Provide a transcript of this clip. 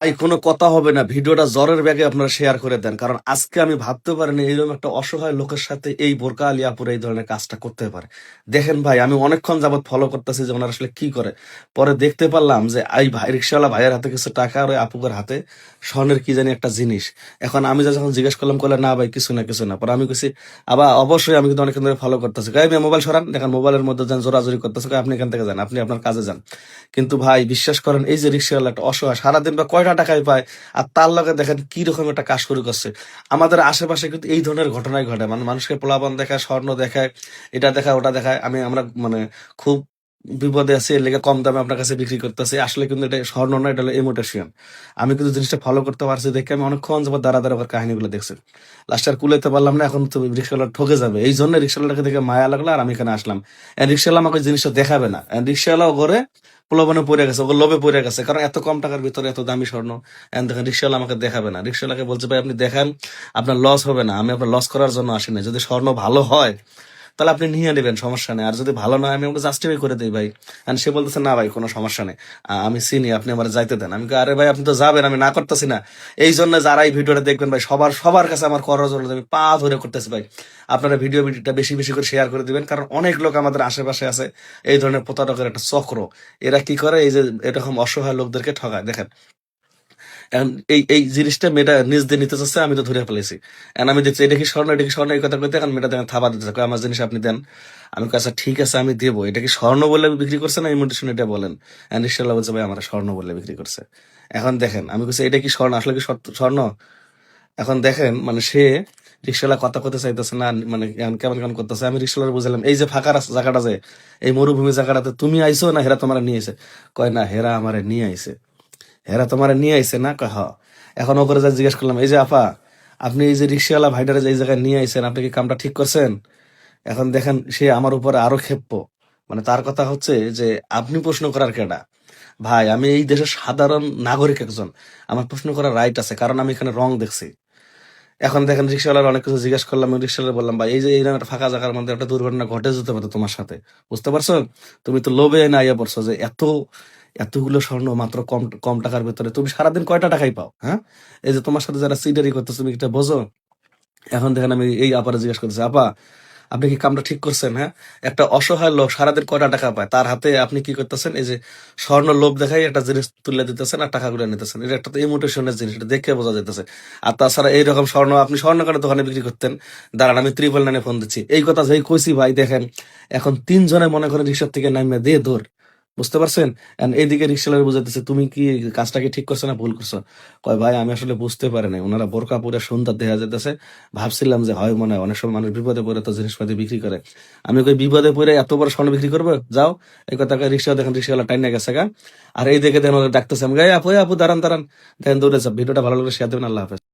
এই কোনো কথা হবে না। ভিডিওটা জ্বরের ব্যাগে আপনারা শেয়ার করে দেন। কারণ আজকে আমি ভাবতে পারিনি, এইরকম একটা অসহায় লোকের সাথে এই বোরকা আলিয়াপুর এই ধরনের কাজটা করতে পারে। দেখেন ভাই, আমি অনেকক্ষণ যাবত ফলো করতেছি যে ওনারা আসলে কি করে। পরে দেখতে পারলাম যে এই ভাই, রিক্সাওয়ালা ভাইয়ের হাতে কিছু টাকা আর ওই আপুকের হাতে স্বর্ণের কি জানি একটা জিনিস। এখন আমি যা যখন জিজ্ঞেস করলাম করলে না ভাই, কিছু না কিছু না। পরে আমি কিছু আবার অবশ্যই আমি কিন্তু অনেকক্ষণ ধরে ফলো করতেছি। গাই মোবাইল সরান, দেখেন মোবাইলের মধ্যে যান জোরাজোরি করতেছে। আপনি এখান থেকে যান, আপনি আপনার কাজে যান। কিন্তু ভাই, বিশ্বাস করেন, এই যে রিক্সাওয়ালা একটা অসহায়, সারাদিন বা কয়টা টাকাই পায়, আর তার লগে দেখেন কি রকম একটা কাজ শুরু করছে। আমাদের আশেপাশে কিন্তু এই ধরনের ঘটনাই ঘটে। মানে মানুষকে পোলাপান দেখায়, স্বর্ণ দেখায়, এটা দেখায়, ওটা দেখায়। আমি, আমরা মানে খুব বিপদে আছি, এর লেগে কম দামে আপনার কাছে বিক্রি করতেছি। আসলে কিন্তু এটা স্বর্ণ না, এটা হলো ইমোটেশন আমি কিন্তু জিনিসটা ফলো করতে পারছি, দেখে আমি অনেকক্ষণ যাবত দাঁড়া দাঁড়া ওর কাহিনীগুলো দেখছি। লাস্ট আর কুলাইতে পারলাম না, এখন তো রিক্সাওয়ালা ঠকে যাবে। এই জন্য রিক্সাওয়ালাকে দেখে মায়া লাগল, আর আমি এখানে আসলাম। রিক্সাওয়ালা আমাকে জিনিসটা দেখাবে না। রিক্সাওয়ালা ঘরে প্রলোভনে পড়ে গেছে ওগুলো লোভে পড়ে গেছে। কারণ এত কম টাকার ভিতরে এত দামি স্বর্ণ। দেখেন রিক্সাওয়ালা আমাকে দেখাবে না। রিক্সাওয়ালাকে বলছে, ভাই, আপনি দেখেন, আপনার লস হবে না। আমি আপনার লস করার জন্য আসি না যদি স্বর্ণ ভালো হয় তাহলে আপনি নিয়ে নেবেন, সমস্যা নেই। আর যদি ভালো নয় আমি আমাকে জাস্টিফাই করে দিই ভাই। আর সে বলতেছে, না ভাই, কোনো সমস্যা নেই। আমি চিনি আপনি আমার যাইতে দেন। আমি আরে ভাই, আপনি তো যাবেন, আমি না করতেছি না। এই জন্য যারা এই ভিডিওটা দেখবেন ভাই, সবার সবার কাছে আমার করার জন্য আমি পা ধরে করতেছি ভাই। আপনারা ভিডিও ভিডিওটা বেশি বেশি করে শেয়ার করে দিবেন। কারণ অনেক লোক আমাদের আশেপাশে আছে, এই ধরনের প্রতারকের একটা চক্র। এরা কি করে? এই যে এরকম অসহায় লোকদেরকে ঠকায় দেখেন এই এই জিনিসটা মেয়েটা নিজ দিয়ে নিতে চাচ্ছে আমি তো ধরে ফেলেছি। আমি দেখছি এটা কি স্বর্ণ এটা কি স্বর্ণ এই কথা এখন মেয়েটা দেখেন থাবা দিতে কয়, আমার জিনিস আপনি দেন। আমি কাছে আচ্ছা ঠিক আছে আমি দেবো। এটা কি স্বর্ণ বলে বিক্রি করছে না ইমোটেশন এটা বলেন? এখন বলছে ভাই আমার স্বর্ণ বলে বিক্রি করছে। এখন দেখেন আমি বলছি এটা কি স্বর্ণ? আসলে কি স্বর্ণ? এখন দেখেন মানে সে রিক্সাওয়ালা কথা কথা চাইতেছে না মানে কেমন কেমন করতেছে। আমি রিক্সাওয়ালা বুঝলাম এই যে ফাঁকা জায়গাটা যে এই মরুভূমি জায়গাটাতে তুমি আইছো না হেরা তোমার নিয়ে আইছে? কয় না হেরা আমার নিয়ে আইছে। হেরা তোমার নিয়ে আইছে না? কয় হ এখন ওপরে যা জিজ্ঞেস করলাম, এই যে আপা, আপনি এই যে রিক্সাওয়ালা ভাইটারে যে জায়গায় নিয়ে আইছেন, আপনি কি কামটা ঠিক করছেন? এখন দেখেন, সে আমার উপরে আরও ক্ষেপ্য মানে তার কথা হচ্ছে যে, আপনি প্রশ্ন করার কেডা? ভাই, আমি এই দেশের সাধারণ নাগরিক একজন। আমার প্রশ্ন করার রাইট আছে, কারণ আমি এখানে রং দেখছি। এখন দেখেন, রিক্সাওয়ালার অনেক কিছু জিজ্ঞেস করলাম রিক্সাওয়ালা বললাম, ভাই, এই যে এই একটা ফাঁকা জায়গার মধ্যে একটা দুর্ঘটনা ঘটে যেতে পারে তোমার সাথে, বুঝতে পারছ? তুমি তো লোভে না ইয়ে পড়ছো যে এত এতগুলো স্বর্ণ মাত্র কম কম টাকার ভিতরে। তুমি সারাদিন কয়টা টাকাই পাও হ্যাঁ? এই যে তোমার সাথে যারা সিডারি করতেছো তুমি এটা বোঝো? এখন দেখেন আমি এই আপারে জিজ্ঞেস করতেছি, আপা, আপনি কি কামটা ঠিক করছেন হ্যাঁ? একটা অসহায় লোক সারাদিন কয়টা টাকা পায়? তার হাতে আপনি কি করতেছেন? এই যে স্বর্ণ লোভ দেখাই একটা জিনিস তুলে দিতেছেন আর টাকাগুলো নিতেছেন। এটা একটা তো ইমোটেশনের জিনিস, এটা দেখে বোঝা যাইতেছে। আর তাছাড়া এইরকম স্বর্ণ, আপনি স্বর্ণ কার্ডের দোকানে বিক্রি করতেন? দাঁড়ান, আমি ত্রিপল নাইনে ফোন দিচ্ছি। এই কথা যেই কইছি ভাই, দেখেন, এখন তিনজনে মনে করেন রিক্সার থেকে নামিয়ে দিয়ে দৌড়। বুঝতে পারছেন? এইদিকে রিক্সালার বুঝাইতেছে, তুমি কি কাজটা কি ঠিক করছ না ভুল করছ? কয়, ভাই, আমি আসলে বুঝতে পারি নাই। ওনারা বোরকা পরে সুন্দর দেখা যেতেছে ভাবছিলাম যে, হয় মনে হয়, অনেক সময় মানুষ বিপদে পড়ে তো জিনিসপাতি বিক্রি করে। আমি কই, বিপদে পড়ে এত বড় স্বর্ণ বিক্রি করব? যাও। এই কথা রিক্সা দেখেন রিক্সাওয়ালা টাইনে গেছে গা। আর এই দেখে দেখেন ডাকতেছে আমি গাই আপু আপু, দাঁড়ান দাঁড়ান। দেখেন দৌড়েছে ভিডিওটা ভালো লাগলে শেয়ার দেবেন, আল্লাহ হাফেজ।